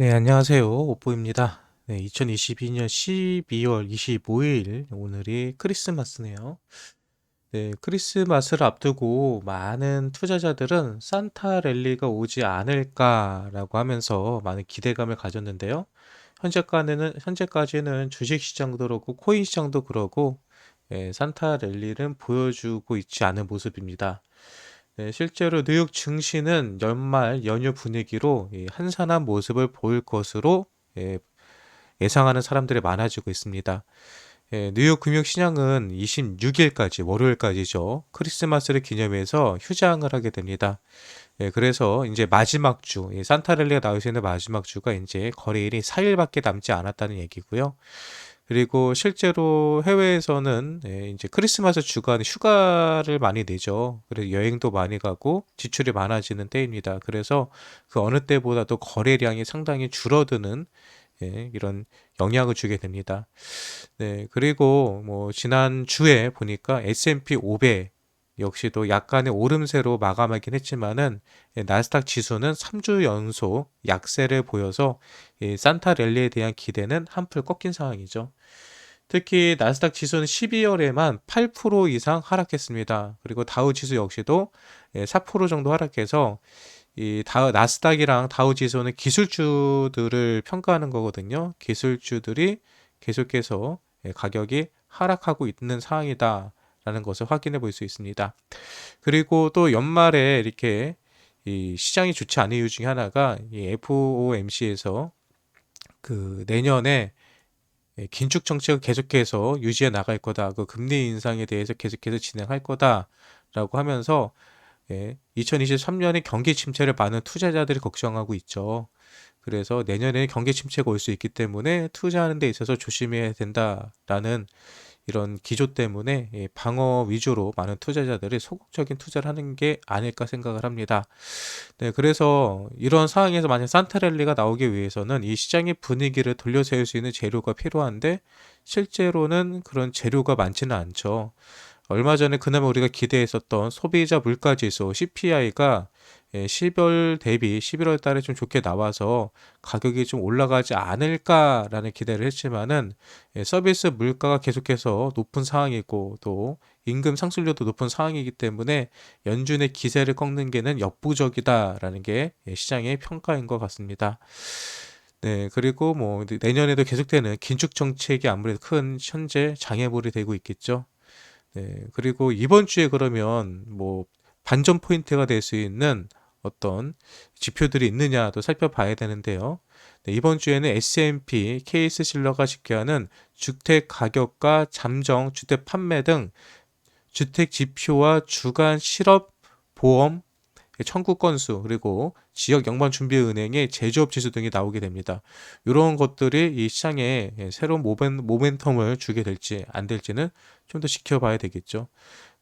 네, 안녕하세요. 오뽀입니다. 네, 2022년 12월 25일 오늘이 크리스마스네요. 네, 크리스마스를 앞두고 많은 투자자들은 산타 랠리가 오지 않을까라고 하면서 많은 기대감을 가졌는데요. 현재까지는 현재까지는 주식 시장도 그렇고 코인 시장도 그러고 예, 산타 랠리는 보여주고 있지 않은 모습입니다. 네, 실제로 뉴욕 증시는 연말 연휴 분위기로 이 한산한 모습을 보일 것으로 예, 예상하는 사람들이 많아지고 있습니다. 예, 뉴욕 금융시장은 26일까지 월요일까지죠. 크리스마스를 기념해서 휴장을 하게 됩니다. 예, 그래서 이제 마지막 주, 이 산타랠리가 나올 수 있는 마지막 주가 이제 거래일이 4일밖에 남지 않았다는 얘기고요. 그리고 실제로 해외에서는 예, 이제 크리스마스 주간 휴가를 많이 내죠. 그래서 여행도 많이 가고 지출이 많아지는 때입니다. 그래서 그 어느 때보다도 거래량이 상당히 줄어드는 예, 이런 영향을 주게 됩니다. 네, 그리고 뭐 지난 주에 보니까 S&P 500 역시도 약간의 오름세로 마감하긴 했지만은 예, 나스닥 지수는 3주 연속 약세를 보여서 이 산타 랠리에 대한 기대는 한풀 꺾인 상황이죠. 특히 나스닥 지수는 12월에만 8% 이상 하락했습니다. 그리고 다우 지수 역시도 4% 예, 정도 하락해서 이 다, 나스닥이랑 다우 지수는 기술주들을 평가하는 거거든요. 기술주들이 계속해서 예, 가격이 하락하고 있는 상황이다 라는 것을 확인해 볼 수 있습니다. 그리고 또 연말에 이렇게 이 시장이 좋지 않은 이유 중에 하나가 이 FOMC에서 그 내년에 예, 긴축 정책을 계속해서 유지해 나갈 거다. 그 금리 인상에 대해서 계속해서 진행할 거다라고 하면서 예, 2023년에 경기 침체를 많은 투자자들이 걱정하고 있죠. 그래서 내년에 경기 침체가 올 수 있기 때문에 투자하는 데 있어서 조심해야 된다라는 이런 기조 때문에 방어 위주로 많은 투자자들이 소극적인 투자를 하는 게 아닐까 생각을 합니다. 네, 그래서 이런 상황에서 만약 산타랠리가 나오기 위해서는 이 시장의 분위기를 돌려세울 수 있는 재료가 필요한데 실제로는 그런 재료가 많지는 않죠. 얼마 전에 그나마 우리가 기대했었던 소비자 물가 지수 CPI가 10월 예, 대비 11월 달에 좀 좋게 나와서 가격이 좀 올라가지 않을까라는 기대를 했지만은 예, 서비스 물가가 계속해서 높은 상황이고 또 임금 상승률도 높은 상황이기 때문에 연준의 기세를 꺾는 게는 역부족이다라는 게 예, 시장의 평가인 것 같습니다. 네, 그리고 뭐 내년에도 계속되는 긴축 정책이 아무래도 큰 현재 장애물이 되고 있겠죠. 네, 그리고 이번 주에 그러면 뭐 반전 포인트가 될 수 있는 어떤 지표들이 있느냐도 살펴봐야 되는데요. 네, 이번 주에는 S&P 케이스 실러가 집계하는 주택 가격과 잠정 주택 판매 등 주택 지표와 주간 실업 보험 청구 건수 그리고 지역 영반 준비 은행의 제조업 지수 등이 나오게 됩니다. 이런 것들이 이 시장에 새로운 모멘, 모멘텀을 주게 될지 안 될지는 좀 더 지켜봐야 되겠죠.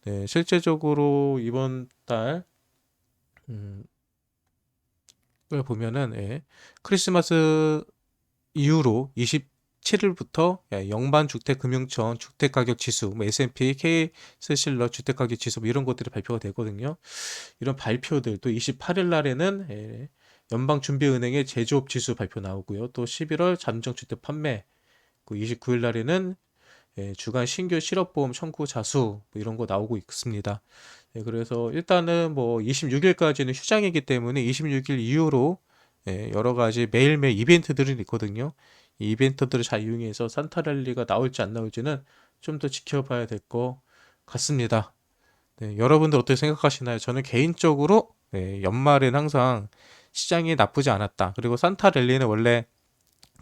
네, 실제적으로 이번 달 음, 을 보면은 예, 크리스마스 이후로 27일부터 예, 영반 주택금융청 주택가격지수, 뭐 S&P, 케이스실러 주택가격지수 뭐 이런 것들이 발표가 되거든요. 이런 발표들 또 28일 날에는 예, 연방준비은행의 제조업지수 발표 나오고요. 또 11월 잠정주택 판매, 그 29일 날에는 예, 주간 신규 실업보험 청구 자수 뭐 이런 거 나오고 있습니다. 예, 그래서 일단은 뭐 26일까지는 휴장이기 때문에 26일 이후로 예, 여러 가지 매일매일 이벤트들이 있거든요. 이 이벤트들을 잘 이용해서 산타랠리가 나올지 안 나올지는 좀 더 지켜봐야 될 것 같습니다. 네, 여러분들 어떻게 생각하시나요? 저는 개인적으로 네, 연말엔 항상 시장이 나쁘지 않았다. 그리고 산타랠리는 원래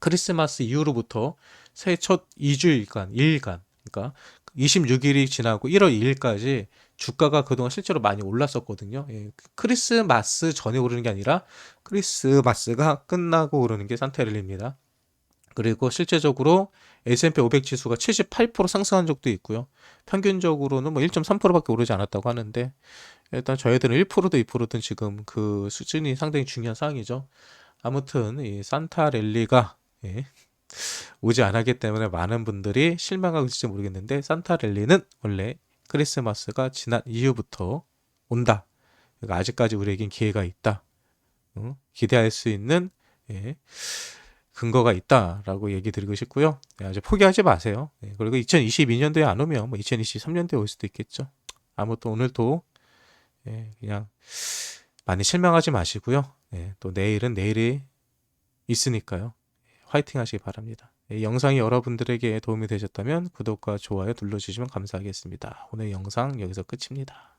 크리스마스 이후로부터 새해 첫 2주일간, 2일간, 그러니까 26일이 지나고 1월 2일까지 주가가 그동안 실제로 많이 올랐었거든요. 예, 크리스마스 전에 오르는 게 아니라 크리스마스가 끝나고 오르는 게 산타렐리입니다. 그리고 실제적으로 S&P 500 지수가 78% 상승한 적도 있고요. 평균적으로는 뭐 1.3%밖에 오르지 않았다고 하는데 일단 저희들은 1%든 2%든 지금 그 수준이 상당히 중요한 상황이죠. 아무튼 이 산타 랠리가 예, 오지 않았기 때문에 많은 분들이 실망하고 있을지 모르겠는데 산타 랠리는 원래 크리스마스가 지난 이후부터 온다. 그러니까 아직까지 우리에겐 기회가 있다. 어? 기대할 수 있는 예, 근거가 있다라고 얘기 드리고 싶고요. 예, 아주 포기하지 마세요. 예, 그리고 2022년도에 안 오면 뭐 2023년도에 올 수도 있겠죠. 아무튼 오늘도 예, 그냥 많이 실망하지 마시고요. 예, 또 내일은 내일이 있으니까요. 화이팅 하시기 바랍니다. 이 영상이 여러분들에게 도움이 되셨다면 구독과 좋아요 눌러주시면 감사하겠습니다. 오늘 영상 여기서 끝입니다.